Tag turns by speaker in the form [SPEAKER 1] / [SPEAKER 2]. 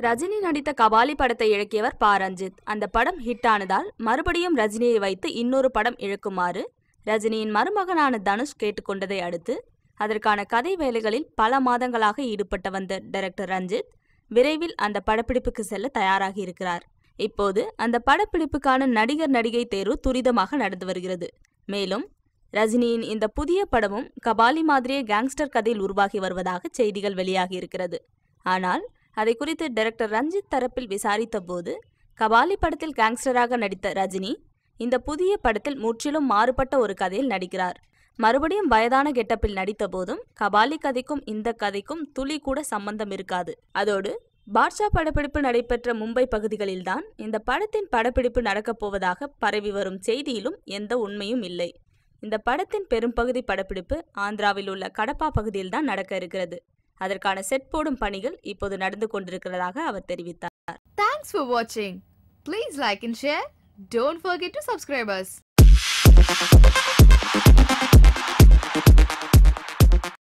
[SPEAKER 1] ரஜினி நடித்த கபாலி படத்தை இழக்கியவர் ப. ரஞ்சித். அந்த படம் ஹிட் ஆனதால் மறுபடியும் ரஜினியை வைத்து இன்னொரு படம் இழக்குமாறு ரஜினியின் மருமகனான தனுஷ் கேட்டுக்கொண்டதை அடுத்து அதற்கான கதை வேலைகளில் பல மாதங்களாக ஈடுபட்டு வந்த டைரக்டர் ரஞ்சித் விரைவில் அந்த படப்பிடிப்புக்கு செல்ல தயாராகி இருக்கிறார். இப்போது அந்த படப்பிடிப்புக்கான நடிகர் நடிகை தேர்வு துரிதமாக நடந்து வருகிறது. மேலும் ரஜினியின் இந்த புதிய படமும் கபாலி மாதிரியே கேங்ஸ்டர் கதையில் உருவாகி வருவதாக செய்திகள் வெளியாகி இருக்கிறது. ஆனால் அதை குறித்து டைரக்டர் ரஞ்சித் தரப்பில் விசாரித்த போது கபாலி படத்தில் கேங்ஸ்டராக நடித்த ரஜினி இந்த புதிய படத்தில் முற்றிலும் மாறுபட்ட ஒரு கதையில் நடிக்கிறார். மறுபடியும் வயதான கெட்டப்பில் நடித்த போதும் கபாலி கதைக்கும் இந்த கதைக்கும் துளி கூட சம்பந்தம் இருக்காது. அதோடு பாட்ஷா படப்பிடிப்பு நடைபெற்ற மும்பை பகுதிகளில்தான் இந்த படத்தின் படப்பிடிப்பு நடக்கப் போவதாக பரவி வரும் செய்தியிலும் எந்த உண்மையும் இல்லை. இந்த படத்தின் பெரும்பகுதி படப்பிடிப்பு ஆந்திராவில் உள்ள கடப்பா பகுதியில்தான் நடக்க இருக்கிறது. அதற்கான செட் போடும் பணிகள் இப்போது நடந்து கொண்டிருக்கிறதாக அவர் தெரிவித்தார்
[SPEAKER 2] தேங்க்ஸ் ஃபார் வாட்சிங் please like and share don't forget to subscribers